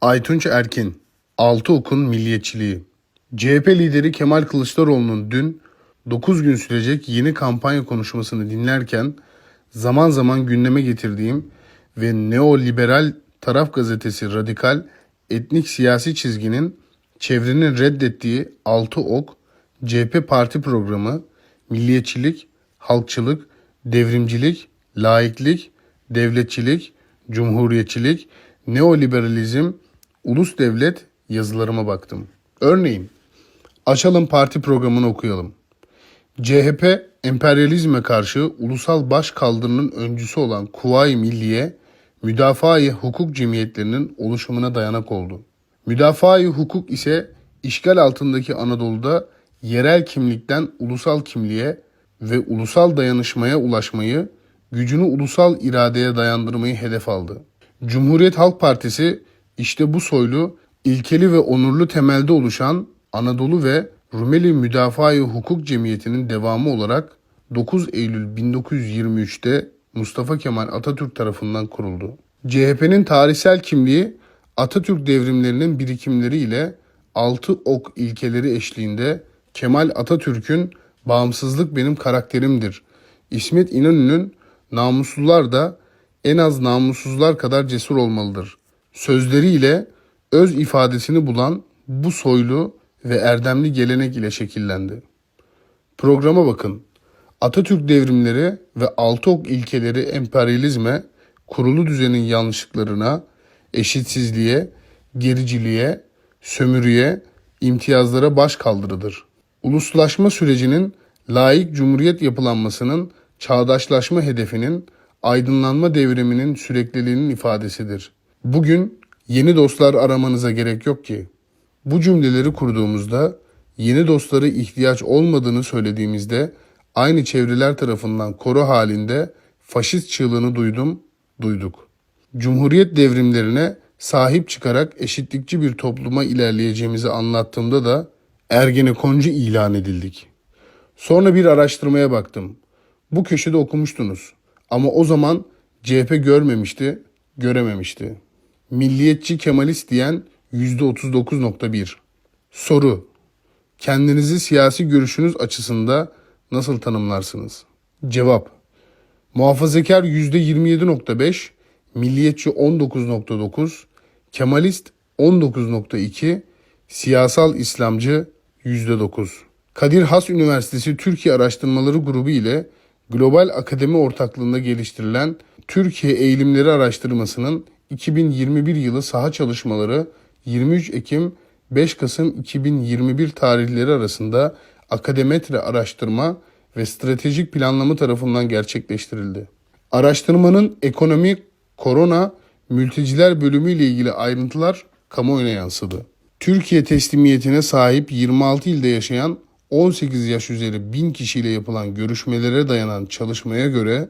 Aytunç Erkin, Altı Okun Milliyetçiliği. CHP lideri Kemal Kılıçdaroğlu'nun dün 9 gün sürecek yeni kampanya konuşmasını dinlerken zaman zaman gündeme getirdiğim ve neoliberal taraf gazetesi Radikal etnik siyasi çizginin çevrenin reddettiği Altı Ok, CHP parti programı, milliyetçilik, halkçılık, devrimcilik, laiklik, devletçilik, cumhuriyetçilik, neoliberalizm, ulus devlet yazılarıma baktım. Örneğin, açalım parti programını okuyalım. CHP emperyalizme karşı ulusal baş kaldırının öncüsü olan Kuvayi Milliye, müdafaa-i hukuk cemiyetlerinin oluşumuna dayanak oldu. Müdafaa-i hukuk ise işgal altındaki Anadolu'da yerel kimlikten ulusal kimliğe ve ulusal dayanışmaya ulaşmayı, gücünü ulusal iradeye dayandırmayı hedef aldı. Cumhuriyet Halk Partisi işte bu soylu, ilkeli ve onurlu temelde oluşan Anadolu ve Rumeli Müdafaa-i Hukuk Cemiyeti'nin devamı olarak 9 Eylül 1923'te Mustafa Kemal Atatürk tarafından kuruldu. CHP'nin tarihsel kimliği Atatürk devrimlerinin birikimleri ile altı ok ilkeleri eşliğinde Kemal Atatürk'ün bağımsızlık benim karakterimdir. İsmet İnönü'nün namussuzlar da en az namussuzlar kadar cesur olmalıdır. Sözleriyle öz ifadesini bulan bu soylu ve erdemli gelenek ile şekillendi. Programa bakın. Atatürk devrimleri ve altı ok ilkeleri emperyalizme, kurulu düzenin yanlışlıklarına, eşitsizliğe, gericiliğe, sömürüye, imtiyazlara baş kaldırıdır. Uluslaşma sürecinin layık cumhuriyet yapılanmasının çağdaşlaşma hedefinin aydınlanma devriminin sürekliliğinin ifadesidir. Bugün yeni dostlar aramanıza gerek yok ki. Bu cümleleri kurduğumuzda yeni dostları ihtiyaç olmadığını söylediğimizde aynı çevreler tarafından koro halinde faşist çığlığını duydum, duyduk. Cumhuriyet devrimlerine sahip çıkarak eşitlikçi bir topluma ilerleyeceğimizi anlattığımda da Ergenekoncu ilan edildik. Sonra bir araştırmaya baktım. Bu köşede okumuştunuz. Ama o zaman CHP görmemişti, görememişti. Milliyetçi Kemalist diyen %39.1. Soru. Kendinizi siyasi görüşünüz açısında nasıl tanımlarsınız? Cevap. Muhafazakar %27.5, milliyetçi 19.9, Kemalist 19.2, siyasal İslamcı %9. Kadir Has Üniversitesi Türkiye Araştırmaları Grubu ile Global Akademi ortaklığında geliştirilen Türkiye Eğilimleri Araştırması'nın 2021 yılı saha çalışmaları 23 Ekim 5 Kasım 2021 tarihleri arasında akademetre araştırma ve stratejik planlama tarafından gerçekleştirildi. Araştırmanın ekonomi, korona, mülteciler bölümü ile ilgili ayrıntılar kamuoyuna yansıdı. Türkiye teslimiyetine sahip 26 ilde yaşayan 18 yaş üzeri 1000 kişiyle yapılan görüşmelere dayanan çalışmaya göre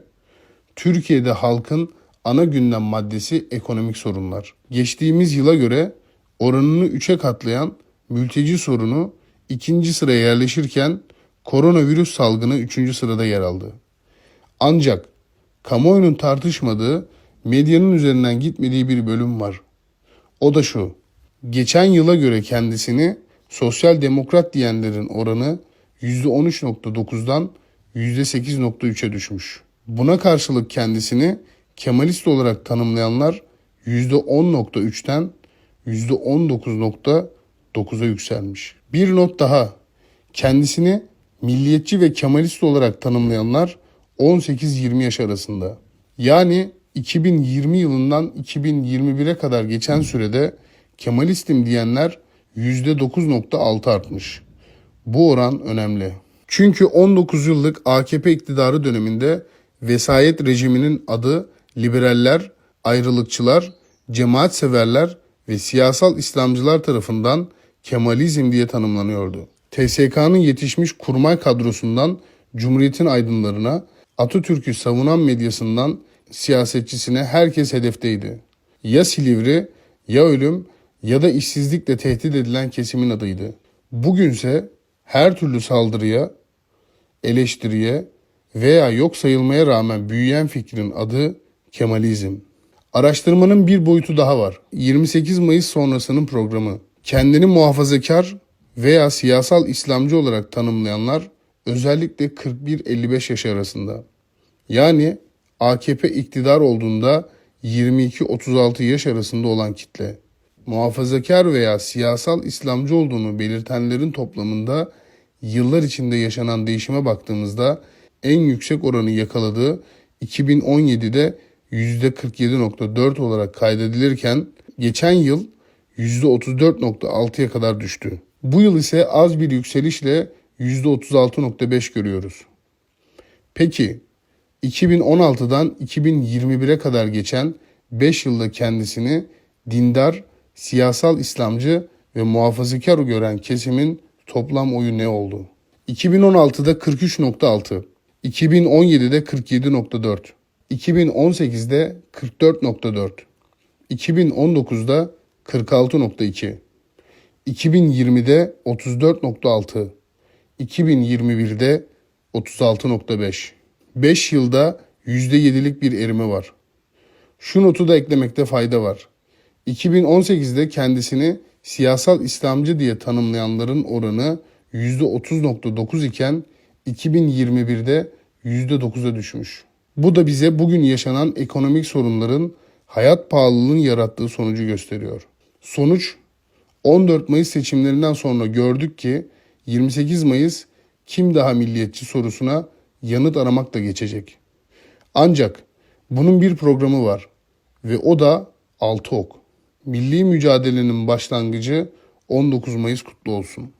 Türkiye'de halkın ana gündem maddesi ekonomik sorunlar. Geçtiğimiz yıla göre oranını 3'e katlayan mülteci sorunu ikinci sıraya yerleşirken koronavirüs salgını üçüncü sırada yer aldı. Ancak kamuoyunun tartışmadığı, medyanın üzerinden gitmediği bir bölüm var. O da şu. Geçen yıla göre kendisini sosyal demokrat diyenlerin oranı %13.9'dan %8.3'e düşmüş. Buna karşılık kendisini Kemalist olarak tanımlayanlar %10.3'ten %19.9'a yükselmiş. Bir not daha. Kendisini milliyetçi ve Kemalist olarak tanımlayanlar 18-20 yaş arasında. Yani 2020 yılından 2021'e kadar geçen sürede Kemalistim diyenler %9.6 artmış. Bu oran önemli. Çünkü 19 yıllık AKP iktidarı döneminde vesayet rejiminin adı liberaller, ayrılıkçılar, cemaat severler ve siyasal İslamcılar tarafından Kemalizm diye tanımlanıyordu. TSK'nın yetişmiş kurmay kadrosundan Cumhuriyet'in aydınlarına, Atatürk'ü savunan medyasından siyasetçisine herkes hedefteydi. Ya Silivri, ya ölüm ya da işsizlikle tehdit edilen kesimin adıydı. Bugünse her türlü saldırıya, eleştiriye veya yok sayılmaya rağmen büyüyen fikrin adı Kemalizm. Araştırmanın bir boyutu daha var. 28 Mayıs sonrasının programı. Kendini muhafazakar veya siyasal İslamcı olarak tanımlayanlar özellikle 41-55 yaş arasında. Yani AKP iktidar olduğunda 22-36 yaş arasında olan kitle. Muhafazakar veya siyasal İslamcı olduğunu belirtenlerin toplamında yıllar içinde yaşanan değişime baktığımızda en yüksek oranı yakaladığı 2017'de %47.4 olarak kaydedilirken geçen yıl %34.6'ya kadar düştü. Bu yıl ise az bir yükselişle %36.5 görüyoruz. Peki 2016'dan 2021'e kadar geçen 5 yılda kendisini dindar, siyasal İslamcı ve muhafazakar gören kesimin toplam oyu ne oldu? 2016'da 43.6, 2017'de 47.4, 2018'de 44.4, 2019'da 46.2, 2020'de 34.6, 2021'de 36.5. 5 yılda %7'lik bir erime var. Şu notu da eklemekte fayda var. 2018'de kendisini siyasal İslamcı diye tanımlayanların oranı %30.9 iken 2021'de %9'a düşmüş. Bu da bize bugün yaşanan ekonomik sorunların hayat pahalılığının yarattığı sonucu gösteriyor. Sonuç 14 Mayıs seçimlerinden sonra gördük ki 28 Mayıs kim daha milliyetçi sorusuna yanıt aramakla geçecek. Ancak bunun bir programı var ve o da altı ok. Milli mücadelenin başlangıcı 19 Mayıs kutlu olsun.